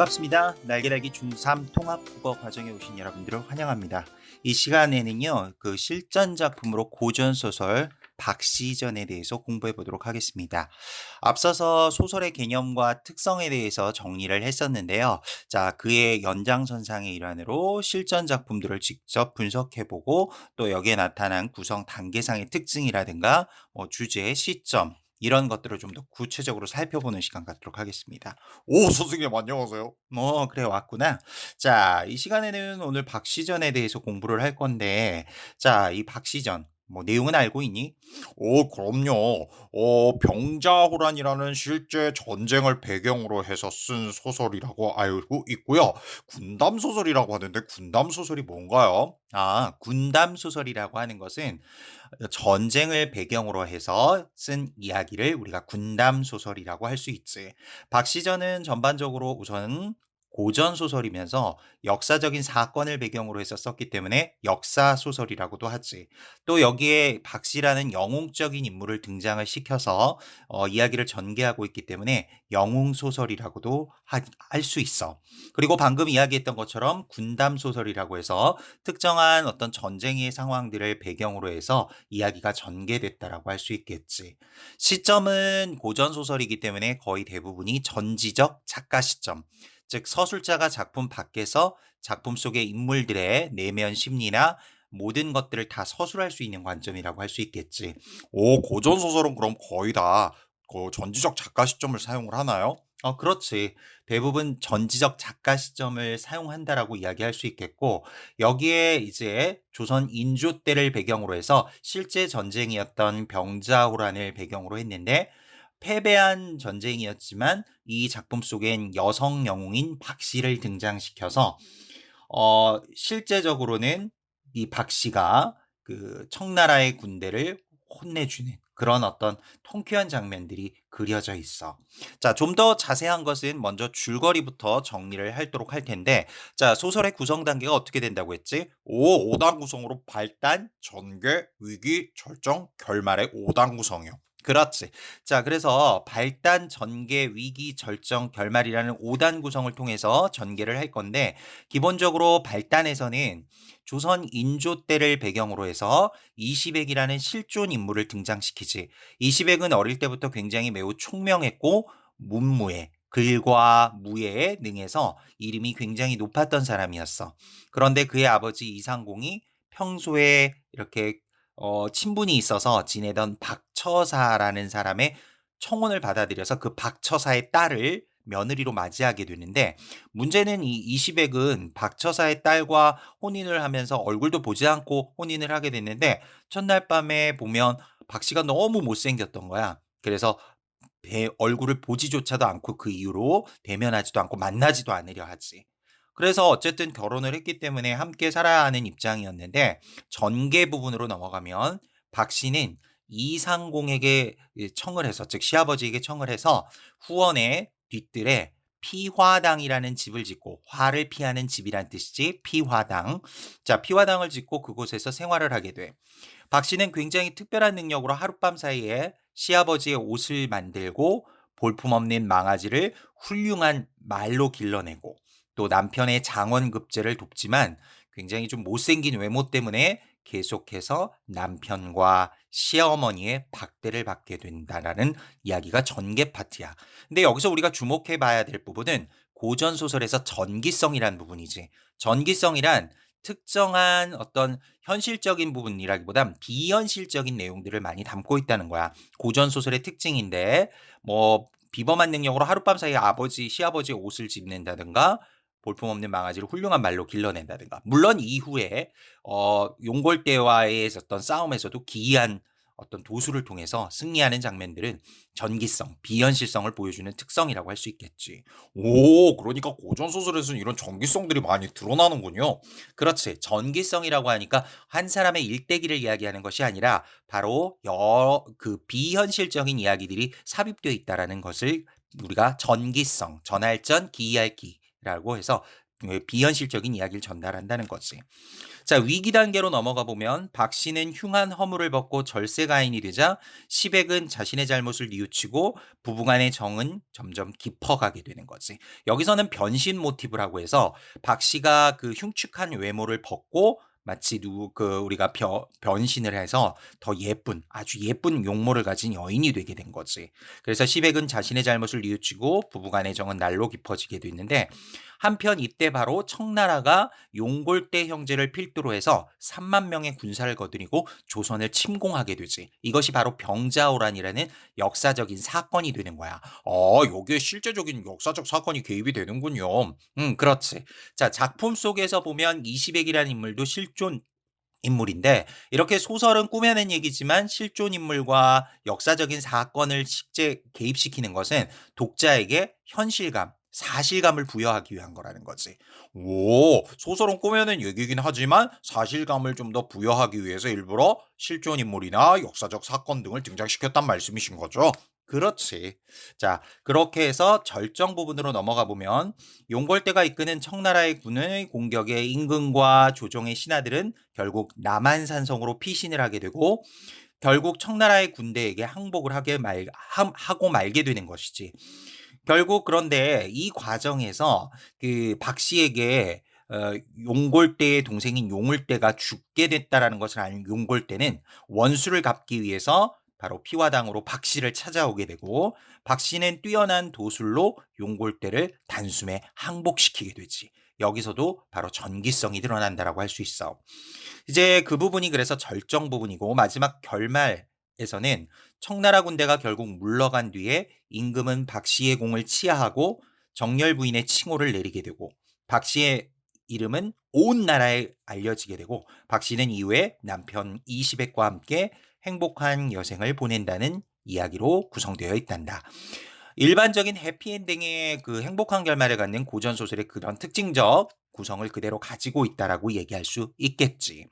반갑습니다. 날개달기 중3 통합 국어 과정에 오신 여러분들을 환영합니다. 이 시간에는요, 그 실전 작품으로 고전 소설 박시전에 대해서 공부해 보도록 하겠습니다. 앞서서 소설의 개념과 특성에 대해서 정리를 했었는데요. 자, 그의 연장선상의 일환으로 실전 작품들을 직접 분석해 보고 또 여기에 나타난 구성 단계상의 특징이라든가 뭐 주제, 시점, 이런 것들을 좀 더 구체적으로 살펴보는 시간 갖도록 하겠습니다. 오, 선생님 안녕하세요. 뭐 그래 왔구나. 자, 이 시간에는 오늘 박시전에 대해서 공부를 할 건데 자, 이 박시전 뭐 내용은 알고 있니? 오, 그럼요. 어, 병자호란이라는 실제 전쟁을 배경으로 해서 쓴 소설이라고 알고 있고요. 군담 소설이라고 하는데 군담 소설이 뭔가요? 아, 군담 소설이라고 하는 것은 전쟁을 배경으로 해서 쓴 이야기를 우리가 군담 소설이라고 할 수 있지. 박시전은 전반적으로 우선 고전 소설이면서 역사적인 사건을 배경으로 해서 썼기 때문에 역사 소설이라고도 하지. 또 여기에 박씨라는 영웅적인 인물을 등장을 시켜서 어, 이야기를 전개하고 있기 때문에 영웅 소설이라고도 할 수 있어. 그리고 방금 이야기했던 것처럼 군담 소설이라고 해서 특정한 어떤 전쟁의 상황들을 배경으로 해서 이야기가 전개됐다라고 할 수 있겠지. 시점은 고전 소설이기 때문에 거의 대부분이 전지적 작가 시점. 즉 서술자가 작품 밖에서 작품 속의 인물들의 내면 심리나 모든 것들을 다 서술할 수 있는 관점이라고 할 수 있겠지. 오, 고전 소설은 그럼 거의 다 그 전지적 작가 시점을 사용을 하나요? 어, 그렇지. 대부분 전지적 작가 시점을 사용한다라고 이야기할 수 있겠고, 여기에 이제 조선 인조 때를 배경으로 해서 실제 전쟁이었던 병자호란을 배경으로 했는데, 패배한 전쟁이었지만 이 작품 속엔 여성 영웅인 박 씨를 등장시켜서 어 실제적으로는 이 박 씨가 그 청나라의 군대를 혼내주는 그런 어떤 통쾌한 장면들이 그려져 있어. 자, 좀 더 자세한 것은 먼저 줄거리부터 정리를 하도록 할 텐데, 자, 소설의 구성 단계가 어떻게 된다고 했지? 오, 5단 구성으로 발단, 전개, 위기, 절정, 결말의 5단 구성이요. 그렇지. 자, 그래서 발단, 전개, 위기, 절정, 결말이라는 5단 구성을 통해서 전개를 할 건데, 기본적으로 발단에서는 조선 인조 때를 배경으로 해서 이시백이라는 실존 인물을 등장시키지. 이시백은 어릴 때부터 굉장히 매우 총명했고, 문무에, 글과 무예에 능해서 이름이 굉장히 높았던 사람이었어. 그런데 그의 아버지 이상공이 평소에 이렇게 어 친분이 있어서 지내던 박 처사라는 사람의 청혼을 받아들여서 그 박처사의 딸을 며느리로 맞이하게 되는데 문제는 이 이시백은 박처사의 딸과 혼인을 하면서 얼굴도 보지 않고 혼인을 하게 됐는데 첫날 밤에 보면 박 씨가 너무 못생겼던 거야. 그래서 배 얼굴을 보지조차도 않고 그 이후로 대면하지도 않고 만나지도 않으려 하지. 그래서 어쨌든 결혼을 했기 때문에 함께 살아야 하는 입장이었는데 전개 부분으로 넘어가면 박 씨는 이상공에게 청을 해서 즉 시아버지에게 청을 해서 후원의 뒤뜰에 피화당이라는 집을 짓고 화를 피하는 집이란 뜻이지 피화당. 자, 피화당을 짓고 그곳에서 생활을 하게 돼. 박 씨는 굉장히 특별한 능력으로 하룻밤 사이에 시아버지의 옷을 만들고 볼품없는 망아지를 훌륭한 말로 길러내고 또 남편의 장원급제를 돕지만 굉장히 좀 못생긴 외모 때문에 계속해서 남편과 시어머니의 박대를 받게 된다라는 이야기가 전개 파트야. 근데 여기서 우리가 주목해 봐야 될 부분은 고전 소설에서 전기성이란 부분이지. 전기성이란 특정한 어떤 현실적인 부분이라기보단 비현실적인 내용들을 많이 담고 있다는 거야. 고전 소설의 특징인데 뭐 비범한 능력으로 하룻밤 사이에 아버지, 시아버지의 옷을 집는다든가 볼품없는 망아지를 훌륭한 말로 길러낸다든가. 물론 이후에 어 용골대와의 어떤 싸움에서도 기이한 어떤 도수를 통해서 승리하는 장면들은 전기성, 비현실성을 보여주는 특성이라고 할 수 있겠지. 오, 그러니까 고전 소설에서는 이런 전기성들이 많이 드러나는군요. 그렇지. 전기성이라고 하니까 한 사람의 일대기를 이야기하는 것이 아니라 바로 여, 그 비현실적인 이야기들이 삽입되어 있다라는 것을 우리가 전기성, 전할전, 기이할 기, 라고 해서 그 비현실적인 이야기를 전달한다는 거지. 자, 위기 단계로 넘어가 보면 박 씨는 흉한 허물을 벗고 절세가인이 되자 시백은 자신의 잘못을 뉘우치고 부부간의 정은 점점 깊어가게 되는 거지. 여기서는 변신 모티브라고 해서 박 씨가 그 흉측한 외모를 벗고 마치 누구 그 우리가 벼, 변신을 해서 더 예쁜 아주 예쁜 용모를 가진 여인이 되게 된 거지. 그래서 시백은 자신의 잘못을 뉘우치고 부부간의 정은 날로 깊어지게 됐는데 한편 이때 바로 청나라가 용골대 형제를 필두로 해서 3만 명의 군사를 거느리고 조선을 침공하게 되지. 이것이 바로 병자호란이라는 역사적인 사건이 되는 거야. 아, 여기에 실제적인 역사적 사건이 개입이 되는군요. 음, 그렇지. 자, 작품 속에서 보면 이시백이라는 인물도 실존 인물인데 이렇게 소설은 꾸며낸 얘기지만 실존 인물과 역사적인 사건을 실제 개입시키는 것은 독자에게 현실감, 사실감을 부여하기 위한 거라는 거지. 오, 소설은 꾸며낸 얘기긴 하지만 사실감을 좀 더 부여하기 위해서 일부러 실존 인물이나 역사적 사건 등을 등장시켰단 말씀이신 거죠? 그렇지. 자, 그렇게 해서 절정 부분으로 넘어가 보면 용골대가 이끄는 청나라의 군의 공격에 임금과 조정의 신하들은 결국 남한산성으로 피신을 하게 되고 결국 청나라의 군대에게 항복을 하게 말, 함- 하고 말게 되는 것이지. 결국 그런데 이 과정에서 그 박 씨에게 어, 용골대의 동생인 용을대가 죽게 됐다라는 것을 아는 용골대는 원수를 갚기 위해서 바로 피화당으로 박 씨를 찾아오게 되고 박 씨는 뛰어난 도술로 용골대를 단숨에 항복시키게 되지. 여기서도 바로 전기성이 드러난다라고 할 수 있어. 이제 그 부분이 그래서 절정 부분이고 마지막 결말 에서는 청나라 군대가 결국 물러간 뒤에 임금은 박 씨의 공을 치하하고 정열 부인의 칭호를 내리게 되고 박 씨의 이름은 온 나라에 알려지게 되고 박 씨는 이후에 남편 이시백과 함께 행복한 여생을 보낸다는 이야기로 구성되어 있단다. 일반적인 해피엔딩의 그 행복한 결말을 갖는 고전 소설의 그런 특징적 구성을 그대로 가지고 있다라고 얘기할 수 있겠지.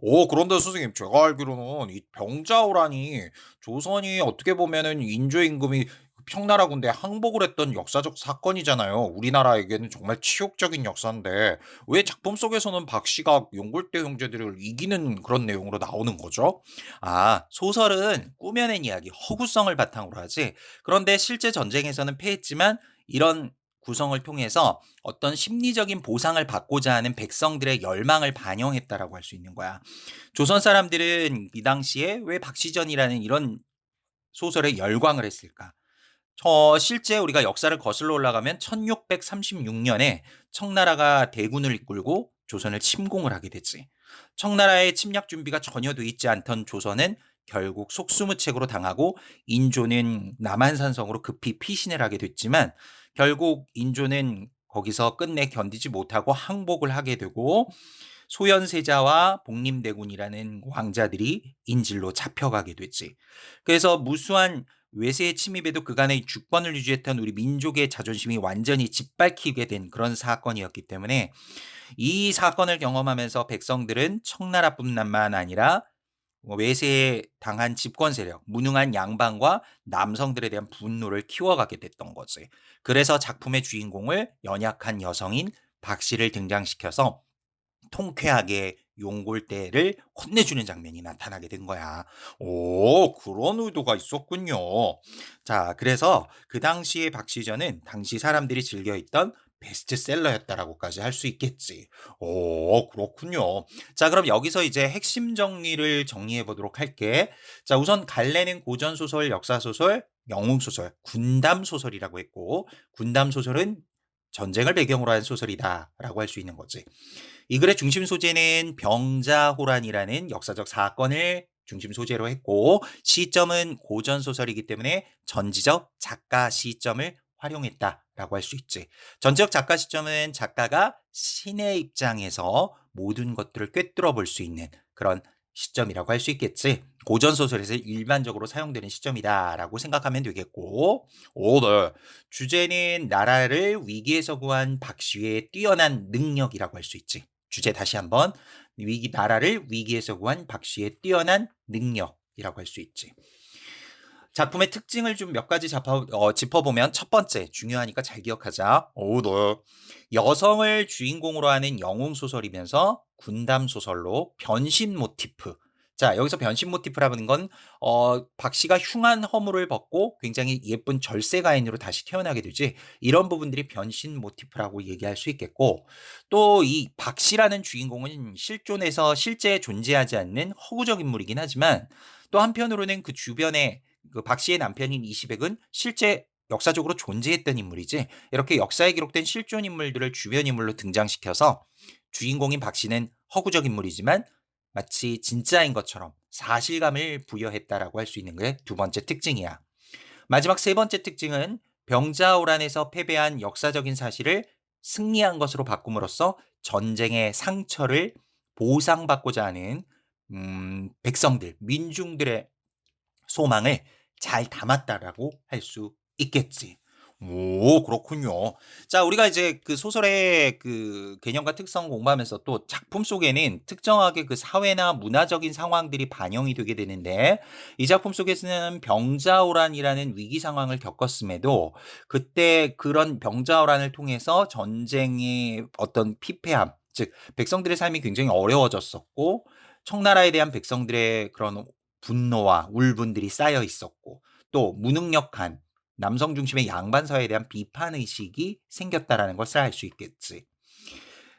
오, 그런데 선생님, 제가 알기로는 이 병자호란이 조선이 어떻게 보면은 인조 임금이 평나라 군대에 항복을 했던 역사적 사건이잖아요. 우리나라에게는 정말 치욕적인 역사인데 왜 작품 속에서는 박 씨가 용골대 형제들을 이기는 그런 내용으로 나오는 거죠? 아, 소설은 꾸며낸 이야기, 허구성을 바탕으로 하지. 그런데 실제 전쟁에서는 패했지만 이런 구성을 통해서 어떤 심리적인 보상을 받고자 하는 백성들의 열망을 반영했다라고 할 수 있는 거야. 조선 사람들은 이 당시에 왜 박시전이라는 이런 소설에 열광을 했을까? 저 실제 우리가 역사를 거슬러 올라가면 1636년에 청나라가 대군을 이끌고 조선을 침공을 하게 됐지. 청나라의 침략 준비가 전혀 돼 있지 않던 조선은 결국 속수무책으로 당하고 인조는 남한산성으로 급히 피신을 하게 됐지만 결국 인조는 거기서 끝내 견디지 못하고 항복을 하게 되고 소현세자와 복림대군이라는 왕자들이 인질로 잡혀가게 됐지. 그래서 무수한 외세의 침입에도 그간의 주권을 유지했던 우리 민족의 자존심이 완전히 짓밟히게 된 그런 사건이었기 때문에 이 사건을 경험하면서 백성들은 청나라뿐만 아니라 뭐 외세에 당한 집권 세력, 무능한 양반과 남성들에 대한 분노를 키워가게 됐던 거지. 그래서 작품의 주인공을 연약한 여성인 박 씨를 등장시켜서 통쾌하게 용골대를 혼내주는 장면이 나타나게 된 거야. 오, 그런 의도가 있었군요. 자, 그래서 그 당시의 박시전은 당시 사람들이 즐겨 있던 베스트셀러였다라고까지 할 수 있겠지. 오, 그렇군요. 자, 그럼 여기서 이제 핵심 정리를 정리해 보도록 할게. 자, 우선 갈래는 고전 소설, 역사 소설, 영웅 소설, 군담 소설이라고 했고, 군담 소설은 전쟁을 배경으로 한 소설이다라고 할 수 있는 거지. 이 글의 중심 소재는 병자호란이라는 역사적 사건을 중심 소재로 했고 시점은 고전 소설이기 때문에 전지적 작가 시점을 활용했다 라고 할 수 있지. 전지적 작가 시점은 작가가 신의 입장에서 모든 것들을 꿰뚫어 볼 수 있는 그런 시점이라고 할 수 있겠지. 고전 소설에서 일반적으로 사용되는 시점이다라고 생각하면 되겠고, 오, 네. 주제는 나라를 위기에서 구한 박씨의 뛰어난 능력이라고 할 수 있지. 주제 다시 한번 위기 나라를 위기에서 구한 박씨의 뛰어난 능력이라고 할 수 있지. 작품의 특징을 좀 몇 가지 잡아 어 짚어보면 첫 번째 중요하니까 잘 기억하자. 오, 네. 여성을 주인공으로 하는 영웅 소설이면서 군담 소설로 변신 모티프. 자, 여기서 변신 모티프라는 건, 어, 박 씨가 흉한 허물을 벗고 굉장히 예쁜 절세 가인으로 다시 태어나게 되지. 이런 부분들이 변신 모티프라고 얘기할 수 있겠고, 또 이 박 씨라는 주인공은 실존에서 실제 존재하지 않는 허구적 인물이긴 하지만, 또 한편으로는 그 주변에 그 박 씨의 남편인 이시백은 실제 역사적으로 존재했던 인물이지. 이렇게 역사에 기록된 실존 인물들을 주변 인물로 등장시켜서 주인공인 박 씨는 허구적 인물이지만 마치 진짜인 것처럼 사실감을 부여했다라고 할 수 있는 게 두 번째 특징이야. 마지막 세 번째 특징은 병자호란에서 패배한 역사적인 사실을 승리한 것으로 바꿈으로써 전쟁의 상처를 보상받고자 하는 음, 백성들, 민중들의 소망을 잘 담았다라고 할 수 있겠지. 오, 그렇군요. 자, 우리가 이제 그 소설의 그 개념과 특성 공부하면서 또 작품 속에는 특정하게 그 사회나 문화적인 상황들이 반영이 되게 되는데 이 작품 속에서는 병자호란이라는 위기 상황을 겪었음에도 그때 그런 병자호란을 통해서 전쟁의 어떤 피폐함, 즉 백성들의 삶이 굉장히 어려워졌었고 청나라에 대한 백성들의 그런 분노와 울분들이 쌓여 있었고 또 무능력한 남성 중심의 양반 사회에 대한 비판 의식이 생겼다라는 것을 알 수 있겠지.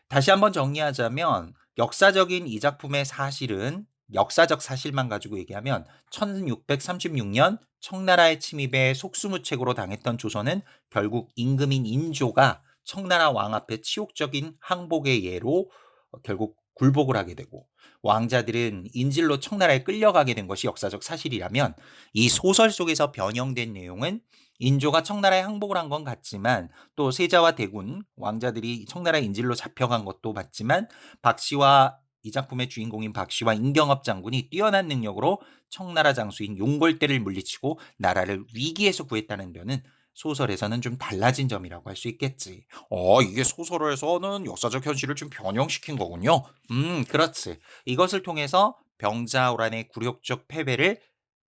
다시 한번 정리하자면 역사적인 이 작품의 사실은 역사적 사실만 가지고 얘기하면 1636년 청나라의 침입에 속수무책으로 당했던 조선은 결국 임금인 인조가 청나라 왕 앞에 치욕적인 항복의 예로 어, 결국 굴복을 하게 되고 왕자들은 인질로 청나라에 끌려가게 된 것이 역사적 사실이라면 이 소설 속에서 변형된 내용은 인조가 청나라에 항복을 한 건 같지만 또 세자와 대군 왕자들이 청나라의 인질로 잡혀간 것도 맞지만 박 씨와 이 작품의 주인공인 박 씨와 임경업 장군이 뛰어난 능력으로 청나라 장수인 용골대를 물리치고 나라를 위기에서 구했다는 점은 소설에서는 좀 달라진 점이라고 할 수 있겠지. 어, 이게 소설에서는 역사적 현실을 좀 변형시킨 거군요. 음, 그렇지. 이것을 통해서 병자호란의 굴욕적 패배를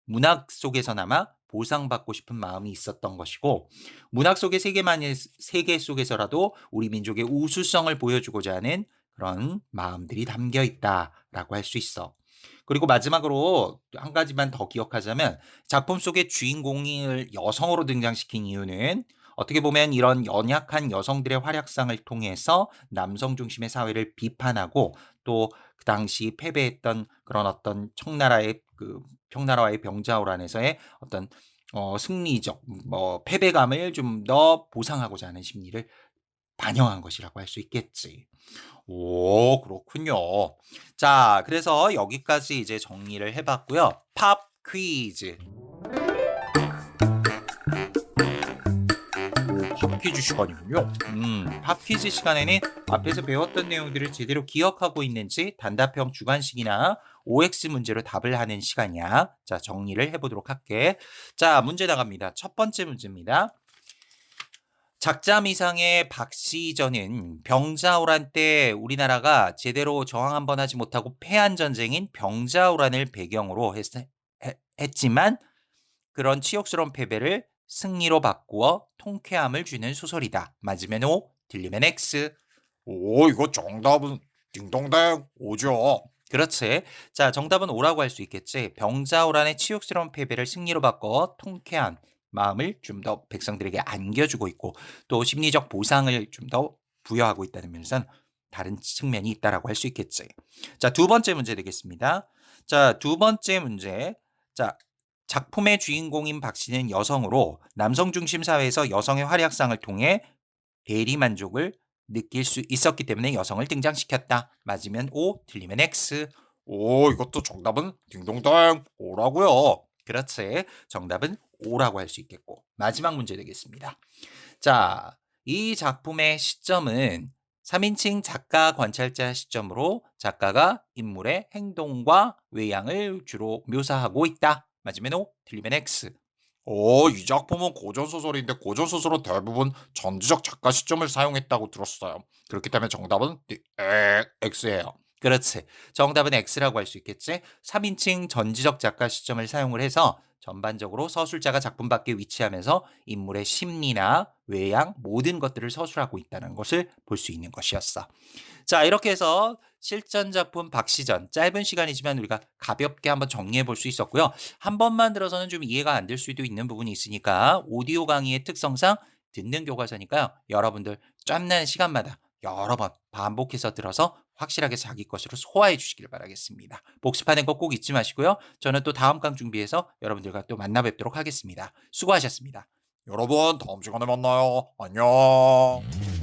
문학 속에서나마 보상받고 싶은 마음이 있었던 것이고 문학 속의 세계만의 세계 속에서라도 우리 민족의 우수성을 보여주고자 하는 그런 마음들이 담겨 있다라고 할 수 있어. 그리고 마지막으로 한 가지만 더 기억하자면 작품 속의 주인공을 여성으로 등장시킨 이유는 어떻게 보면 이런 연약한 여성들의 활약상을 통해서 남성 중심의 사회를 비판하고 또 그 당시 패배했던 그런 어떤 청나라의 그 청나라와의 병자호란에서의 어떤 어 승리적 뭐 패배감을 좀 더 보상하고자 하는 심리를 반영한 것이라고 할 수 있겠지. 오, 그렇군요. 자, 그래서 여기까지 이제 정리를 해 봤고요. 팝 퀴즈. 팝 퀴즈 시간이군요. 음, 팝 퀴즈 시간에는 앞에서 배웠던 내용들을 제대로 기억하고 있는지 단답형 주관식이나 OX 문제로 답을 하는 시간이야. 자, 정리를 해보도록 할게. 자, 문제 나갑니다. 첫 번째 문제입니다. 작자미상의 박시전은 병자호란 때 우리나라가 제대로 저항 한번 하지 못하고 패한 전쟁인 병자호란을 배경으로 했, 했지만 그런 치욕스러운 패배를 승리로 바꾸어 통쾌함을 주는 소설이다. 맞으면 O, 틀리면 X. 오, 이거 정답은 딩동댕 오죠. 그렇지. 자, 정답은 O라고 할 수 있겠지. 병자호란의 치욕스러운 패배를 승리로 바꿔 통쾌한 마음을 좀 더 백성들에게 안겨주고 있고 또 심리적 보상을 좀 더 부여하고 있다는 면에서는 다른 측면이 있다라고 할 수 있겠지. 자, 두 번째 문제 되겠습니다. 자, 두 번째 문제. 자, 작품의 주인공인 박 씨는 여성으로 남성 중심 사회에서 여성의 활약상을 통해 대리 만족을 느낄 수 있었기 때문에 여성을 등장시켰다. 맞으면 O, 틀리면 X. 오, 이것도 정답은 딩동댕 오라고요. 그렇지. 정답은 O라고 할 수 있겠고. 마지막 문제 되겠습니다. 자, 이 작품의 시점은 3인칭 작가 관찰자 시점으로 작가가 인물의 행동과 외양을 주로 묘사하고 있다. 맞으면 O, 틀리면 X. 오, 이 작품은 고전소설인데 고전소설은 대부분 전지적 작가 시점을 사용했다고 들었어요. 그렇기 때문에 정답은 에, X예요. 그렇지. 정답은 X라고 할 수 있겠지. 3인칭 전지적 작가 시점을 사용을 해서 전반적으로 서술자가 작품 밖에 위치하면서 인물의 심리나 외양 모든 것들을 서술하고 있다는 것을 볼 수 있는 것이었어. 자, 이렇게 해서 실전 작품 박시전 짧은 시간이지만 우리가 가볍게 한번 정리해 볼 수 있었고요. 한 번만 들어서는 좀 이해가 안 될 수도 있는 부분이 있으니까 오디오 강의의 특성상 듣는 교과서니까요. 여러분들 짬나는 시간마다 여러 번 반복해서 들어서 확실하게 자기 것으로 소화해 주시길 바라겠습니다. 복습하는 거 꼭 잊지 마시고요. 저는 또 다음 강 준비해서 여러분들과 또 만나 뵙도록 하겠습니다. 수고하셨습니다. 여러분 다음 시간에 만나요. 안녕.